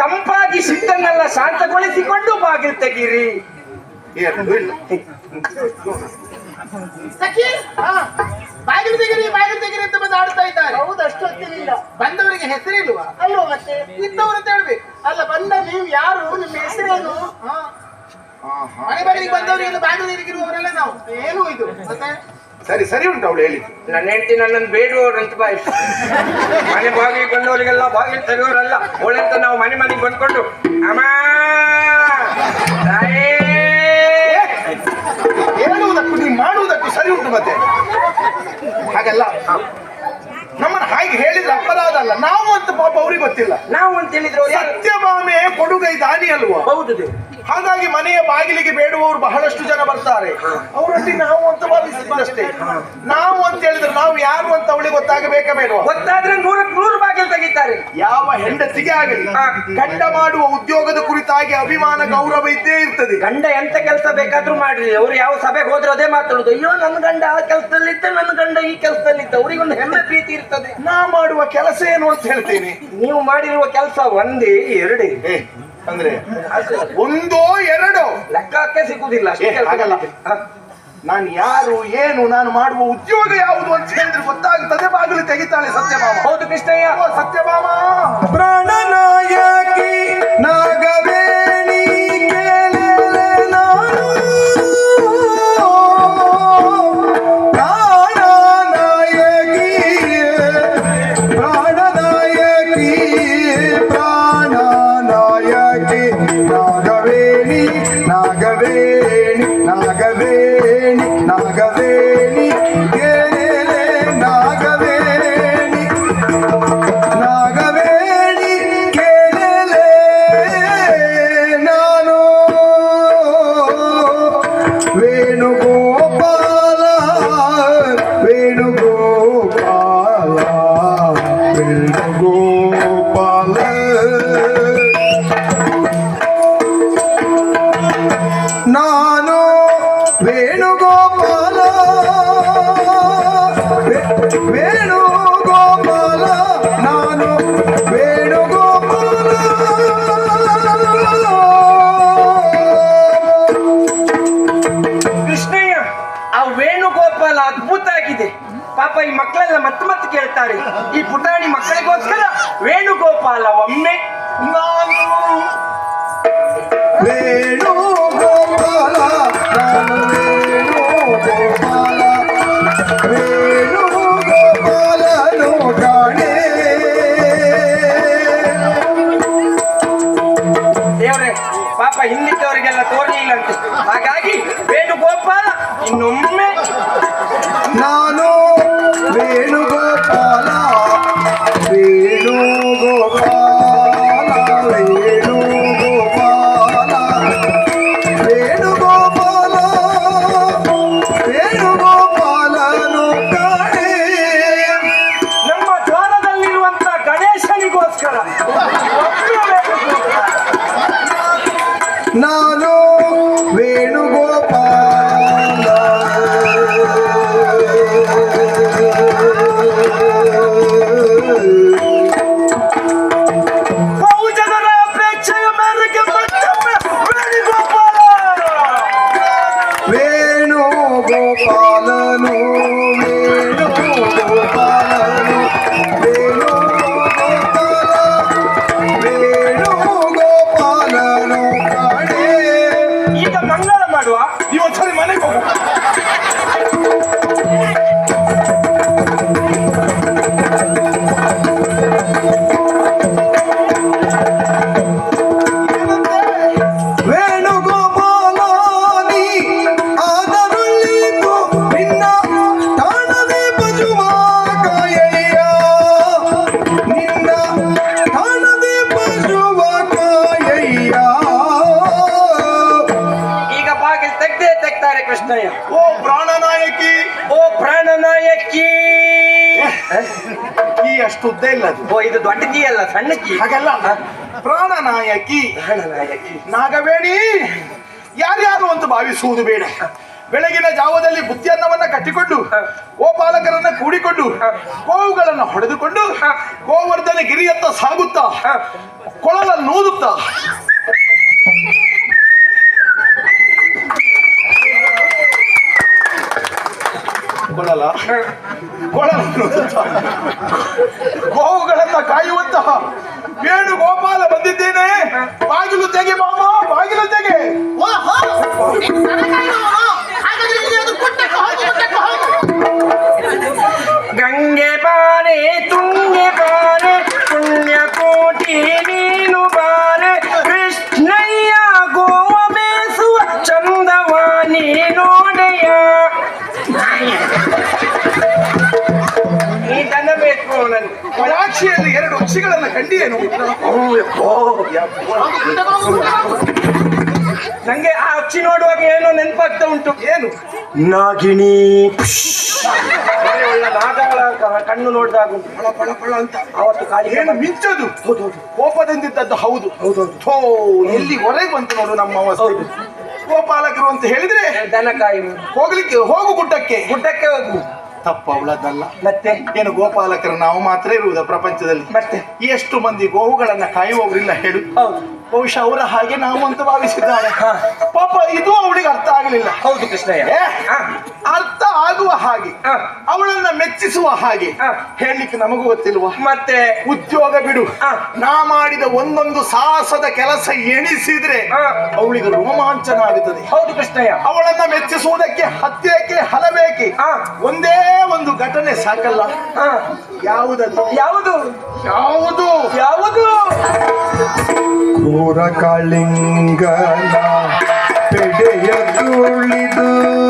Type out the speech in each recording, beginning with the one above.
ತಂಪಾಗಿ ಸಿಟ್ಟನ್ನೆಲ್ಲ ಶಾಂತಗೊಳಿಸಿಕೊಂಡು ಬಾಗಿಲು ತೆಗೀರಿ. ಸಖಿ ಬಾಗಿಲು ತೆಗಿರಿ ಬಾಗಿಲು ತೆಗಿರಿ ಅಂತ ಬಂದು ಆಡ್ತಾ ಇದ್ದಾರೆ. ಹೌದು ಅಷ್ಟೊತ್ತಿನಿಂದ ಬಂದವರಿಗೆ ಹೆಸರಿಲ್ವಾ? ಅಲ್ಲೋ ಮತ್ತೆ? ಇದ್ದವರು ಅಂತ ಹೇಳ್ಬೇಕು. ಅಲ್ಲ ಬಂದ ನೀವು ಯಾರು? ನಿಮ್ಮ ಹೆಸರೇನು. ಮನೆ ಬಾಗಿಲಿಗೆ ಬಂದವರಿಗೆ ಬಾಗಿಲು ತೆಗಿರುವವರೆಲ್ಲ ನಾವು. ಏನು ಇದು? ಮತ್ತೆ? ಸರಿ ಸರಿ ಉಂಟು ಅವಳು ಹೇಳಿದ್ದು. ನನ್ನ ಹೆಂಡತಿ ನನ್ನನ್ನು ಬೇಡುವವರು ಅಂತ ಬಾಯಿ ಮನೆ ಬಾಗಿಲು ಬಂದವರಿಗೆಲ್ಲ ಬಾಗಿಲು ತೆಗೆಯೋರಲ್ಲ ಒಳ್ಳೆಂತ ನಾವು ಮನೆ ಮನೆಗೆ ಬಂದ್ಕೊಂಡು ಅಮ್ಮ ತಾಯೇ! ಹೇಳುವುದಕ್ಕೂ ನೀವು ಮಾಡುವುದಕ್ಕೂ ಸರಿ ಉಂಟು ಮತ್ತೆ. ಹಾಗೆಲ್ಲ? ನಮ್ಮನ್ನು ಹಾಗೆ ಹೇಳಿದ್ರೆ ಅಪರಾಧ ಅಲ್ಲ. ನಾವು ಅಂತ ಪಾಪ ಅವ್ರಿಗೆ ಗೊತ್ತಿಲ್ಲ. ನಾವು ಅಂತ ಹೇಳಿದ್ರೆ ಸತ್ಯಭಾಮೆ ಕೊಡುಗೈ ದಾನಿ ಅಲ್ವಾ ಹೌದು. ಹಾಗಾಗಿ ಮನೆಯ ಬಾಗಿಲಿಗೆ ಬೇಡುವವರು ಬಹಳಷ್ಟು ಜನ ಬರ್ತಾರೆ. ಅವರಲ್ಲಿ ನಾವು ಅಂತ ಭಾವಿಸಿದ್ದಷ್ಟೇ ನಾವು ಅಂತ ಹೇಳಿದ್ರೆ ನಾವು ಯಾರು ಅಂತ ಅವಳಿಗೆ ಗೊತ್ತಾಗಬೇಕಾ ಬೇಡವಾ? ಗೊತ್ತಾದ್ರೆ ನೂರಕ್ಕೆ ನೂರು ಬಾಗಿಲು ತೆಗಿತಾರೆ. ಯಾವ ಹೆಂಡತಿಗೆ ಆಗಲಿ. ಗಂಡ ಮಾಡುವ ಉದ್ಯೋಗದ ಕುರಿತಾಗಿ ಅಭಿಮಾನ ಗೌರವ ಇದ್ದೇ ಇರ್ತದೆ. ಗಂಡ ಎಂತ ಕೆಲಸ ಬೇಕಾದ್ರೂ ಮಾಡ್ಲಿ ಅವ್ರು ಯಾವ ಸಭೆಗೆ ಹೋದ್ರು ಅದೇ ಮಾತಾಡುದು ಅಯ್ಯೋ ನನ್ನ ಗಂಡ ಆ ಕೆಲಸದಲ್ಲಿದ್ದ ನನ್ನ ಗಂಡ ಈ ಕೆಲಸದಲ್ಲಿದ್ದ. ಅವರಿಗೊಂದು ಹೆಮ್ಮೆ ಪ್ರೀತಿ ಇರ್ತದೆ. ನಾ ಮಾಡುವ ಕೆಲಸ ಏನು ಅಂತ ಹೇಳ್ತೇನೆ? ನೀವು ಮಾಡಿರುವ ಕೆಲಸ ಒಂದೇ ಎರಡೇ. ಅಂದ್ರೆ ಒಂದೋ ಎರಡೋ. ಲೆಕ್ಕಕ್ಕೆ ಸಿಗುದಿಲ್ಲ ಆಗಲ್ಲ. ನಾನು ಯಾರು ಏನು ನಾನು ಮಾಡುವ ಉದ್ಯೋಗ ಯಾವುದು ಅಂತ ಹೇಳಿದ್ರೆ ಗೊತ್ತಾಗ್ತದೆ. ಬಾಗಿಲು ತೆಗಿತಾಳೆ ಸತ್ಯಭಾಮ. ಹೌದು ಕೃಷ್ಣಯ್ಯ. ಸತ್ಯಭಾಮ. ಪ್ರಾಣನಾಯಕಿ ನಾಗವೇಣಿ ಪಾಪ ಈ ಮಕ್ಕಳೆಲ್ಲ ಮತ್ತೆ ಮತ್ತೆ ಕೇಳ್ತಾರೆ. ಈ ಪುಟಾಣಿ ಮಕ್ಕಳಿಗೋಸ್ಕರ ವೇಣುಗೋಪಾಲ ಒಮ್ಮೆ. ನಾನು 我怕累了 ಇಲ್ಲ ಅದು. ಓ ಇದು ದೊಡ್ಡ ಕೀ ಅಲ್ಲ ಸಣ್ಣ ಕೀ. ಹಾಗಲ್ಲ ಪ್ರಾಣನಾಯಕಿ. ಪ್ರಾಣನಾಯಕಿ. ನಾಗಬೇಡಿ ಯಾರ್ಯಾರು ಅಂತ ಭಾವಿಸುವುದು ಬೇಡ. ಬೆಳಗಿನ ಜಾವದಲ್ಲಿ ಬುತ್ತಿಯನ್ನವನ್ನ ಕಟ್ಟಿಕೊಂಡು ಗೋಪಾಲಕರನ್ನ ಕೂಡಿಕೊಂಡು ಗೋವುಗಳನ್ನ ಹೊಡೆದುಕೊಂಡು ಗೋವರ್ಧನ ಗಿರಿಯತ್ತ ಸಾಗುತ್ತಾ ಕೊಳಲ ಕೊಳಲನ್ನು ಕೊಳಲ ಗೋವುಗಳನ್ನ ಕಾಯುವಂತಹ ವೇಣು ಗೋಪಾಲ ಬಂದಿದ್ದೇನೆ. ಬಾಗಿಲು ತೆಗೆ ಮಾಮ ಬಾಗಿಲು ತೆಗೆ. ಓಹೋ. ಕೊಳಾಕ್ಷಿಯಲ್ಲಿ ಎರಡು ಅಕ್ಷಿಗಳನ್ನ ಕಂಡಿಯೇನು ನಂಗೆ ಆ ಅಚ್ಚಿ ನೋಡುವಾಗ ಏನೋ ನೆನಪಾಗ್ತಾ ಉಂಟು. ಏನು? ನಾಗಿಣಿ. ಒಳ್ಳೆ ಒಳ್ಳೆ ನಾಗಗಳ ಕಣ್ಣು ನೋಡಿದಾಗ ಉಂಟು. ಪಳ ಪಳ ಪಳ ಅಂತ. ಅವತ್ತು ಕಾಲಿ ಏನು ಮಿಂಚದು? ಕೋಪದಿಂದಿದ್ದದ್ದು ಹೌದು. ಥೋ ಎಲ್ಲಿ ಹೊರಗೆ ಬಂತು ನೋಡು ನಮ್ಮ ಅವಸ್ಥೆ. ಗೋಪಾಲಕರು ಅಂತ ಹೇಳಿದ್ರೆ ದನಕಾಯಿ. ಹೋಗ್ಲಿಕ್ಕೆ ಹೋಗು ಗುಡ್ಡಕ್ಕೆ. ಗುಡ್ಡಕ್ಕೆ ಹೋಗು. ತಪ್ಪ ಅವಳದ್ದಲ್ಲ. ಮತ್ತೆ? ಏನು ಗೋಪಾಲಕರು ನಾವು ಮಾತ್ರ ಇರುವುದ ಪ್ರಪಂಚದಲ್ಲಿ. ಮತ್ತೆ? ಎಷ್ಟು ಮಂದಿ ಗೋವುಗಳನ್ನ ಕಾಯುವವರಿಲ್ಲ ಹೇಳು. ಹೌದು. ಬಹುಶಃ ಅವರ ಹಾಗೆ ನಾವು ಅಂತ ಭಾವಿಸಿದ್ದಾಳೆ. ಪಾಪ ಇದು ಅವಳಿಗೆ ಅರ್ಥ ಆಗಲಿಲ್ಲ. ಹೌದು ಕೃಷ್ಣಯ್ಯ. ಅರ್ಥ ಆಗುವ ಹಾಗೆ. ಅವಳನ್ನ ಮೆಚ್ಚಿಸುವ ಹಾಗೆ. ಹೇಳಲಿಕ್ಕೆ ನಮಗೂ ಗೊತ್ತಿಲ್ವಾ? ಮತ್ತೆ? ಉದ್ಯೋಗ ಬಿಡು. ನಾ ಮಾಡಿದ ಒಂದೊಂದು ಸಾಹಸದ ಕೆಲಸ ಎಣಿಸಿದ್ರೆ. ಅವಳಿಗೆ ರೋಮಾಂಚನ ಆಗುತ್ತದೆ. ಹೌದು ಕೃಷ್ಣಯ್ಯ. ಅವಳನ್ನ ಮೆಚ್ಚಿಸುವುದಕ್ಕೆ ಹತ್ಯೆಕ್ಕೆ ಹಲಬೇಕೆ. ಒಂದೇ ಒಂದು ಘಟನೆ ಸಾಕಲ್ಲ. ಯಾವುದಲ್ಲ ಯಾವುದದು? ಯಾವುದು? ಯಾವುದು? ಯಾವುದು? ಕ್ರೂರ ಕಾಳಿಂಗನ. ಪೆಡೆಯ ತುಳಿದು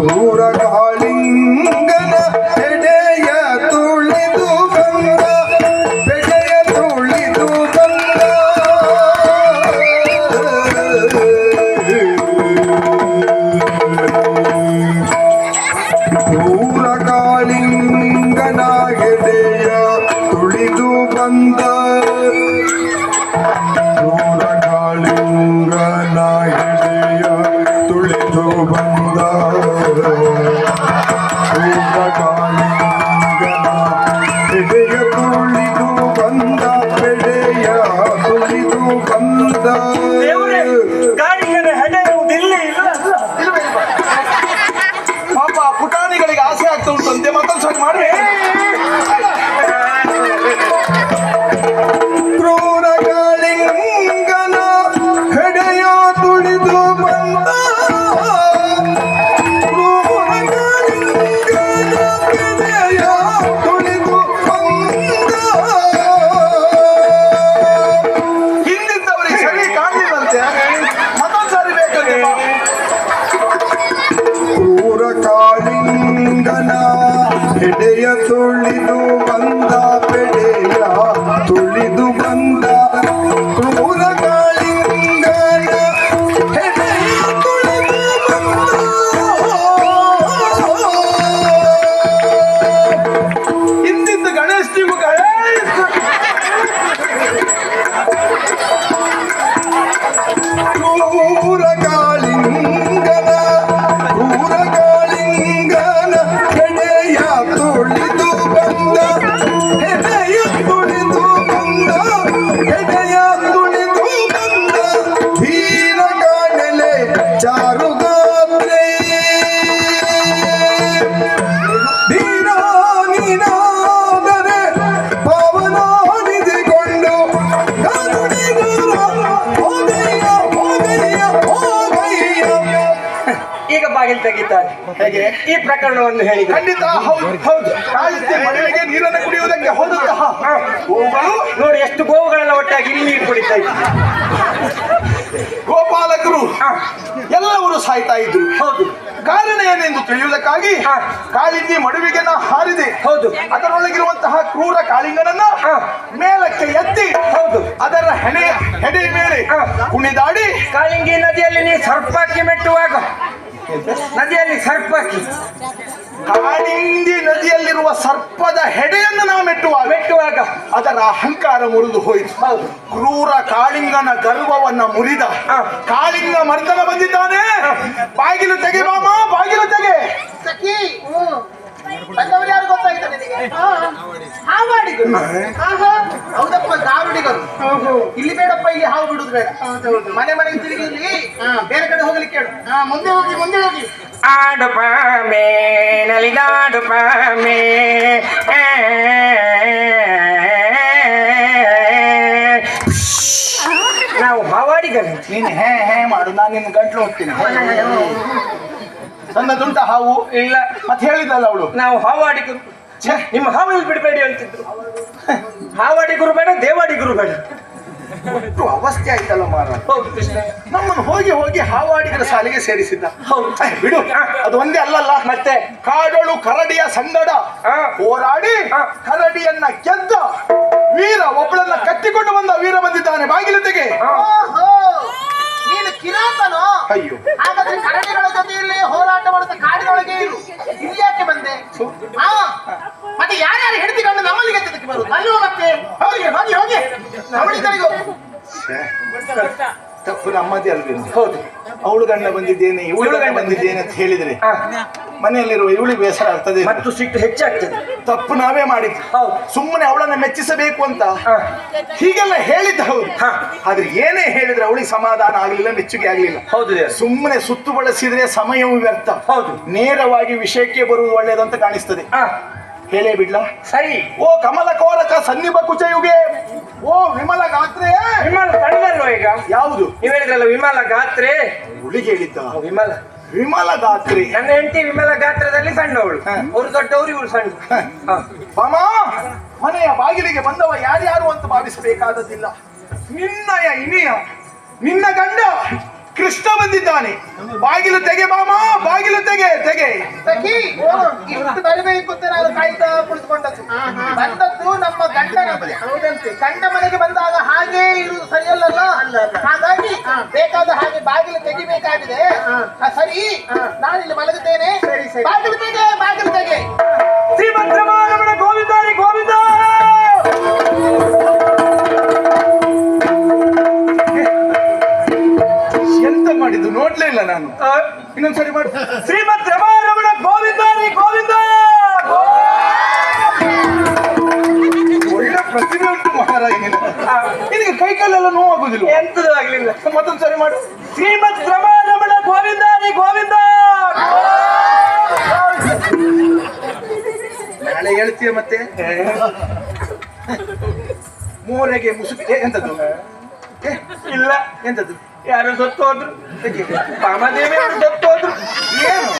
ಕ್ರೂರ ಕಾಳಿಂಗನ ಹೆಡೆಯ ತುಳಿದು ಬಂದ ಪೆಡೆಯ ತುಳಿದು ಬಂದ. ಕ್ರೂರ ತೆಗಿತಾರೆ ಹೇಗೆ ಈ ಪ್ರಕರಣವನ್ನು ಹೇಳಿದ್ರು ಖಂಡಿತ ಹೌದು ಹೌದು ನೀರನ್ನು ಕುಡಿಯುವುದಕ್ಕೆ ಹೋದಂತಹ ನೋಡಿ ಎಷ್ಟು ಗೋವುಗಳೆಲ್ಲ ಒಟ್ಟಾಗಿ ಇಲ್ಲಿ ನೀರು ಕುಡಿತಾ ಇತ್ತು ಗೋಪಾಲಕರು ಎಲ್ಲವರು ಸಾಯ್ತಾ ಇದ್ರು ಹೌದು ಕಾರಣ ಏನೆಂದು ತಿಳಿಯುವುದಕ್ಕಾಗಿ. ಕಾಳಿಂದಿ ಮಡುವಿಗೆ ನಾ ಹಾರಿದೆ ಹೌದು. ಅದರೊಳಗಿರುವಂತಹ ಕ್ರೂರ ಕಾಳಿಂಗನನ್ನ. ಮೇಲಕ್ಕೆ ಎತ್ತಿ ಹೌದು. ಅದರ ಹೆಣೆ ಹೆಡೆ ಮೇಲೆ. ಕುಣಿದಾಡಿ ಕಾಳಿಂಗಿ ನದಿಯಲ್ಲಿ ನೀ ಸರ್ಪಕ್ಕೆ ಮೆಟ್ಟುವಾಗ ನದಿಯಲ್ಲಿ ಸರ್ಪ ಕಾಡಿಂದಿ ನದಿಯಲ್ಲಿರುವ ಸರ್ಪದ ಹೆಡೆಯನ್ನು ನಾವು ಮೆಟ್ಟುವ ಮೆಟ್ಟುವಾಗ ಅದರ ಅಹಂಕಾರ ಮುರಿದು ಹೋಯಿತು. ಕ್ರೂರ ಕಾಳಿಂಗನ ಗರ್ವವನ್ನ ಮುರಿದ. ಕಾಳಿಂಗ ಮರ್ದನ ಬಂದಿದ್ದಾನೆ. ಬಾಗಿಲು ತೆಗೆ ಮಾಮ ಬಾಗಿಲು ತೆಗೆ. ಯಾರು ಗೊತ್ತಾಯ್ತಾ ನಿನಗೆ ಹಾವಾಡಿಗರು ಆಹಾ, ಹೌದಪ್ಪ ಗಾರುಡಿಗರು ಇಲ್ಲಿ ಬೇಡಪ್ಪ ಮನೆ ಮನೆಗೆ ತಿರುಗಿ ಇಲ್ಲಿ. ಬೇರೆ ಕಡೆ ಹೋಗ್ಲಿಕ್ಕೆ ಹೇಳು. ಮುಂದೆ ಹೋಗಿ ಮುಂದೆ ಹೋಗಿ. ಆಡು ಪಾಮೆ ನಲಿದಾಡು ಪಾಮೆ ನಾವು ಹಾವಾಡಿಗರು ನೀನು ಹೇ ಹೇ ಮಾಡು. ನಾನು ನಿನ್ನ ಗಂಟ್ಲು ಹೋಗ್ತೀನಿ. ನನ್ನದುಂಟ ಹಾವು? ಇಲ್ಲ. ಮತ್ತೆ ಹೇಳಿದಲ್ಲ ಅವಳು? ನಾವು ಹಾವಾಡಿಗರು ಛೆ, ನಿಮ್ಮ ಹಾವಲ್ಲಿ ಬಿಡಬೇಡಿ ಅಂತಿದ್ರು. ಹಾವಾಡಿ ಗುರು ಬೇಡ ದೇವಾಡಿ ಗುರು ಬೇಡ. ಒಟ್ಟು ಅವಸ್ಥೆ ಆಯ್ತಲ್ಲ ಮಾರ. ಹೌದು ಕೃಷ್ಣ. ನಮ್ಮನ್ನು ಹೋಗಿ ಹೋಗಿ ಹಾವಾಡಿಗರ ಸಾಲಿಗೆ ಸೇರಿಸಿದ್ದ. ಹೌದು. ಬಿಡು. ಅದು ಒಂದೇ ಅಲ್ಲಲ್ಲ ಮತ್ತೆ ಕಾಡೋಳು ಕರಡಿಯ ಸಂಗಡ ಆ. ಹೋರಾಡಿ ಕರಡಿಯನ್ನ ಗೆದ್ದ ವೀರ ಒಬ್ಬಳನ್ನ ಕಟ್ಟಿಕೊಂಡು ಬಂದ ವೀರ ಬಂದಿದ್ದಾನೆ ಬಾಗಿಲು ತೆಗೆ ನೀನು ಕಿರಾತನೋ? ಅಯ್ಯೋ. ಹಾಗಾದ್ರೆ ಕರಡಿಗಳ ಜೊತೆಯಲ್ಲಿ ಹೋರಾಟ ಮಾಡುತ್ತ ಕಾಡಿನೊಳಗೆ ಇರು. ಇಲ್ಲಿ ಯಾಕೆ ಬಂದೆ? ಹಾ ಮತ್ತೆ ಯಾರ್ಯಾರು ಬರುತ್ತೆ ಬರುದು ಅಲ್ಲೂ ಮತ್ತೆ ಹೋಗಿ ಹೋಗಿ ಹೋಗಿ. ನಮ್ಮಳಿ ಕಡೆಗೆ ಹೋಗು. ತಪ್ಪು ನಮ್ಮದೇ ಅಲ್ವೇನು? ಹೌದು. ಅವಳು ಗಂಡ ಬಂದಿದ್ದೇನೆ ಇವಳು ಗಂಡ ಬಂದಿದ್ದೇನೆ. ಅಂತ ಹೇಳಿದ್ರೆ ಮನೆಯಲ್ಲಿರುವ ಇವಳಿ ಬೇಸರ ಆಗ್ತದೆ ಮತ್ತು ಸಿಟ್ಟು ಹೆಚ್ಚಾಗ್ತದೆ. ತಪ್ಪು ನಾವೇ ಮಾಡಿದ್ದು. ಹೌದು. ಸುಮ್ಮನೆ ಅವಳನ್ನ ಮೆಚ್ಚಿಸಬೇಕು ಅಂತ? ಹೀಗೆಲ್ಲ ಹೇಳಿದ್ದ ಹೌದು. ಆದ್ರೆ ಏನೇ ಹೇಳಿದ್ರೆ ಅವಳಿಗೆ ಸಮಾಧಾನ ಆಗ್ಲಿಲ್ಲ ಮೆಚ್ಚುಗೆ ಆಗ್ಲಿಲ್ಲ. ಹೌದು ಸುಮ್ಮನೆ ಸುತ್ತು ಬಳಸಿದ್ರೆ ಸಮಯವು ವ್ಯರ್ಥ. ಹೌದು. ನೇರವಾಗಿ ವಿಷಯಕ್ಕೆ ಬರುವುದು ಒಳ್ಳೇದಂತ ಕಾಣಿಸ್ತದೆ. ಹೇಳೇ ಬಿಡ್ಲಾ? ಸರಿ. ಓ ಕಮಲ ಕೋರಕ ಸನ್ನಿಭ ಕುಚಯುಗೆ. ಓ ವಿಮಲ ಗಾತ್ರೆ? ವಿಮಲ ತಣ್ಣಲ್ವ ಈಗ. ಯಾವುದು? ನೀವ್ ಹೇಳಿದ್ರಲ್ಲ ವಿಮಲ ಗಾತ್ರೆ. ಹುಡುಗಿ ಹೇಳಿದ್ದ? ವಿಮಲ. ವಿಮಲ ಗಾತ್ರೆ. ನನ್ನ ಹೆಂಡತಿ ವಿಮಲ ಗಾತ್ರದಲ್ಲಿ ಸಣ್ಣವಳು. ಅವ್ರು ದೊಡ್ಡವರು ಇವಳು ಸಣ್ಣ. ಬಾಮಾ ಮಾಮ ಮನೆಯ ಬಾಗಿಲಿಗೆ ಬಂದವ ಯಾರ್ಯಾರು ಅಂತ ಭಾವಿಸಬೇಕಾದದಿಲ್ಲ ನಿನ್ನಯ ಇನಿಯ ನಿನ್ನ ಗಂಡ. ಕೃಷ್ಣ ಬಂದಿದ್ದಾನೆ. ಬಾಗಿಲು ತೆಗೆ ಮಾಮ ಬಾಗಿಲು ತೆಗೆ ತೆಗೆ. ಸಖಿ ಇಷ್ಟು ಬರಬೇಕು ಅಂತ ನಾನು ಕಾಯ್ತಾ ಕುಳಿತುಕೊಂಡದ್ದು. ಬಂದದ್ದು ನಮ್ಮ ಗಂಡನಂತೆ ಹೌದಂತೆ. ಗಂಡ ಮನೆಗೆ ಬಂದಾಗ ಹಾಗೆ ಇರುವುದು ಸರಿಯಲ್ಲಲ್ಲ? ಹಾಗಾಗಿ ಬೇಕಾದ ಹಾಗೆ ಬಾಗಿಲು ತೆಗಿಬೇಕಾಗಿದೆ. ಆ, ಸರಿ ನಾನಿಲ್ಲಿ ಮಲಗುತ್ತೇನೆ. ಬಾಗಿಲು ತೆಗೆ ಬಾಗಿಲು ತೆಗೆ. ಇನ್ನೊಂದ್ಸರಿ ರಮಾರಮಣ ಗೋವಿಂದ ರೀ ಗೋವಿಂದ! ಒಳ್ಳೆ ಪ್ರತಿಭೆ ಉಂಟು ಮಹಾರಾಜ ನಿನಗೆ ಕೈ ಕಾಲೆಲ್ಲ ನೋವಾಗುದಿಲ್ಲ ಎಂತದೂ ಆಗ್ಲಿಲ್ಲ. ಮತ್ತೊಂದ್ಸರಿ ಮಾಡು. ಶ್ರೀಮತ್ ರಮಾರಮಣ ಗೋವಿಂದಾರಿ ಗೋವಿಂದ! ನಾಳೆ ಹೇಳ್ತೀಯ ಮತ್ತೆ? ಮೂರೆಗೆ ಮುಸುಕಿ ಎಂತದ್ದು? ಇಲ್ಲ. ಎಂತದ್ದು? ಯಾರು ಸತ್ತು ಹೋದ್ರು. ಪಾಮದೇವಿ ಸತ್ತು ಹೋದ್ರು ಏನು